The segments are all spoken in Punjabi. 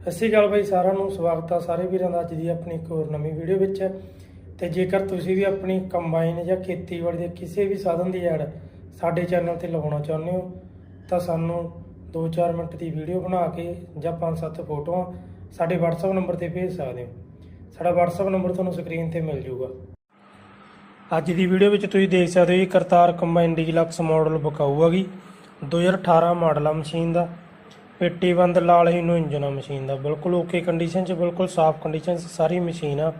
ਸਤਿ ਸ਼੍ਰੀ ਅਕਾਲ ਬਾਈ, ਸਾਰਿਆਂ ਨੂੰ ਸਵਾਗਤ ਆ ਸਾਰੇ ਵੀਰਾਂ ਦਾ ਅੱਜ ਦੀ ਆਪਣੀ ਇੱਕ ਹੋਰ ਨਵੀਂ ਵੀਡੀਓ ਵਿੱਚ। ਤੇ ਜੇਕਰ ਤੁਸੀਂ ਵੀ ਆਪਣੀ ਕੰਬਾਈਨ ਜਾਂ ਖੇਤੀਬਾੜੀ ਦੇ ਕਿਸੇ ਵੀ ਸਾਧਨ ਦੀ ਐਡ ਸਾਡੇ ਚੈਨਲ ਤੇ ਲਗਾਉਣਾ ਚਾਹੁੰਦੇ ਹੋ, ਤਾਂ ਸਾਨੂੰ 2-4 ਮਿੰਟ ਦੀ ਵੀਡੀਓ ਬਣਾ ਕੇ ਜਾਂ 5-7 ਫੋਟੋਆਂ ਸਾਡੇ WhatsApp ਨੰਬਰ ਤੇ ਭੇਜ ਸਕਦੇ ਹੋ। ਸਾਡਾ WhatsApp ਨੰਬਰ ਤੁਹਾਨੂੰ ਸਕਰੀਨ ਤੇ ਮਿਲ ਜਾਊਗਾ। ਅੱਜ ਦੀ ਵੀਡੀਓ ਵਿੱਚ ਤੁਸੀਂ ਦੇਖ ਸਕਦੇ ਹੋ ਜੀ ਕਰਤਾਰ ਕੰਬਾਈਨ ਡੀਲਕਸ ਮਾਡਲ ਬਕਾਊ ਹੈਗੀ 2018 ਮਾਡਲ ਆ ਮਸ਼ੀਨ ਦਾ। ਪੇਟੀ ਬੰਦ ਲਾਲ ਹੀ ਇੰਜਨ ਆ ਮਸ਼ੀਨ ਦਾ। ਬਿਲਕੁਲ ਓਕੇ ਕੰਡੀਸ਼ਨ 'ਚ, ਬਿਲਕੁਲ ਸਾਫ਼ ਕੰਡੀਸ਼ਨ 'ਚ ਸਾਰੀ ਮਸ਼ੀਨ ਆ।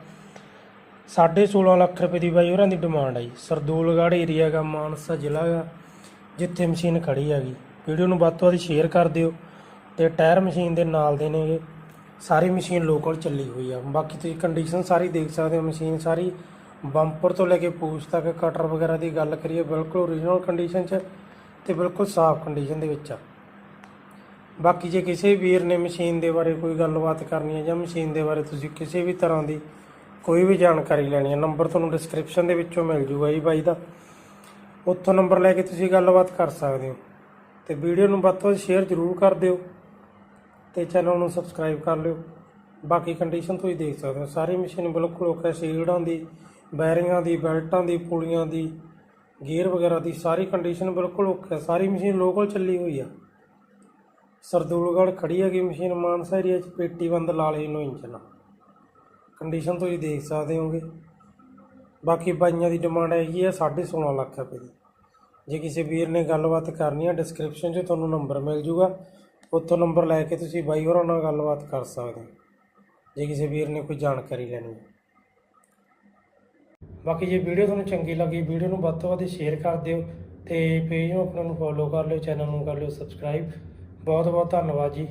16.5 ਲੱਖ ਰੁਪਏ ਦੀ ਬਾਈ ਉਹਨਾਂ ਦੀ ਡਿਮਾਂਡ ਆ ਜੀ। ਸਰਦੂਲਗੜ੍ਹ ਏਰੀਆ ਦਾ ਮਾਨਸਾ ਜ਼ਿਲ੍ਹਾ ਦਾ ਜਿੱਥੇ ਮਸ਼ੀਨ ਖੜੀ ਹੈਗੀ। ਵੀਡੀਓ ਨੂੰ ਵੱਧ ਤੋਂ ਵੱਧ ਸ਼ੇਅਰ ਕਰ ਦਿਓ ਤੇ ਟਾਇਰ ਮਸ਼ੀਨ ਦੇ ਨਾਲ ਦੇ ਨੇਗੇ। ਸਾਰੀ ਮਸ਼ੀਨ ਲੋਕਲ ਚੱਲੀ ਹੋਈ ਆ। ਬਾਕੀ ਤੁਸੀਂ ਕੰਡੀਸ਼ਨ ਸਾਰੀ ਦੇਖ ਸਕਦੇ ਹੋ, ਮਸ਼ੀਨ ਸਾਰੀ ਬੰਪਰ ਤੋਂ ਲੈ ਕੇ ਪੂਛ ਤੱਕ ਕਟਰ ਵਗੈਰਾ ਦੀ ਗੱਲ ਕਰੀਏ, ਬਿਲਕੁਲ ਓਰੀਜਨਲ ਕੰਡੀਸ਼ਨ 'ਚ ਤੇ ਬਿਲਕੁਲ ਸਾਫ਼ ਕੰਡੀਸ਼ਨ ਦੇ ਵਿੱਚ ਆ। ਬਾਕੀ ਜੇ ਕਿਸੇ ਵੀਰ ਨੇ ਮਸ਼ੀਨ ਦੇ ਬਾਰੇ ਕੋਈ ਗੱਲਬਾਤ ਕਰਨੀ ਹੈ ਜਾਂ ਮਸ਼ੀਨ ਦੇ ਬਾਰੇ ਤੁਸੀਂ ਕਿਸੇ ਵੀ ਤਰ੍ਹਾਂ ਦੀ ਕੋਈ ਵੀ ਜਾਣਕਾਰੀ ਲੈਣੀ ਹੈ, ਨੰਬਰ ਤੁਹਾਨੂੰ ਡਿਸਕ੍ਰਿਪਸ਼ਨ ਦੇ ਵਿੱਚੋਂ ਮਿਲ ਜੂਗਾ ਜੀ ਬਾਈ ਦਾ। ਉੱਥੋਂ ਨੰਬਰ ਲੈ ਕੇ ਤੁਸੀਂ ਗੱਲਬਾਤ ਕਰ ਸਕਦੇ ਹੋ। ਤੇ ਵੀਡੀਓ ਨੂੰ ਵੱਧ ਤੋਂ ਵੱਧ ਸ਼ੇਅਰ ਜ਼ਰੂਰ ਕਰ ਦਿਓ ਤੇ ਚੈਨਲ ਨੂੰ ਸਬਸਕ੍ਰਾਈਬ ਕਰ ਲਿਓ। ਬਾਕੀ ਕੰਡੀਸ਼ਨ ਤੁਸੀਂ ਦੇਖ ਸਕਦੇ ਹੋ, ਸਾਰੀ ਮਸ਼ੀਨ ਬਿਲਕੁਲ ਓਕੇ ਸੀਲਡਾਂ ਦੀ ਬੈਰਿੰਗਾਂ ਦੀ ਬੈਲਟਾਂ ਦੀ, ਪੁਲੀਆਂ ਦੀ ਗੇਅਰ ਵਗੈਰਾ ਦੀ ਸਾਰੀ ਕੰਡੀਸ਼ਨ ਬਿਲਕੁਲ ਓਕੇ ਸਾਰੀ ਮਸ਼ੀਨ ਲੋਕਲ ਚੱਲੀ ਹੋਈ ਆ। ਸਰਦੂਲਗੜ੍ਹ ਖੜੀ ਹੈਗੀ ਮਸ਼ੀਨ, ਮਾਨਸਾ ਏਰੀਆ 'ਚ ਪੇਟੀ ਬੰਦ ਲਾਲੇ ਨੂੰ ਇੰਜਨ ਕੰਡੀਸ਼ਨ ਤੁਸੀਂ ਦੇਖ ਸਕਦੇ ਹੋਗੇ। ਬਾਕੀ ਬਾਈਆਂ ਦੀ ਡਿਮਾਂਡ ਹੈਗੀ ਹੈ 16.5 ਲੱਖ ਰੁਪਏ ਦੀ। ਜੇ ਕਿਸੇ ਵੀਰ ਨੇ ਗੱਲਬਾਤ ਕਰਨੀ ਆ ਡਿਸਕ੍ਰਿਪਸ਼ਨ 'ਚ ਤੁਹਾਨੂੰ ਨੰਬਰ ਮਿਲ ਜੂਗਾ। ਉੱਥੋਂ ਨੰਬਰ ਲੈ ਕੇ ਤੁਸੀਂ ਬਾਈ ਹੋਰਾਂ ਨਾਲ ਗੱਲਬਾਤ ਕਰ ਸਕਦੇ ਹੋ। ਜੇ ਕਿਸੇ ਵੀਰ ਨੇ ਕੋਈ ਜਾਣਕਾਰੀ ਲੈਣੀ ਹੈ ਬਾਕੀ ਜੇ ਵੀਡੀਓ ਤੁਹਾਨੂੰ ਚੰਗੀ ਲੱਗੀ, ਵੀਡੀਓ ਨੂੰ ਵੱਧ ਤੋਂ ਵੱਧ ਸ਼ੇਅਰ ਕਰ ਦਿਓ ਤੇ ਪੇਜ ਨੂੰ ਆਪਣਾ ਨੂੰ ਫੋਲੋ ਕਰ ਲਿਓ ਚੈਨਲ ਨੂੰ ਕਰ ਲਿਓ ਸਬਸਕ੍ਰਾਈਬ ਬਹੁਤ ਬਹੁਤ ਧੰਨਵਾਦ ਜੀ।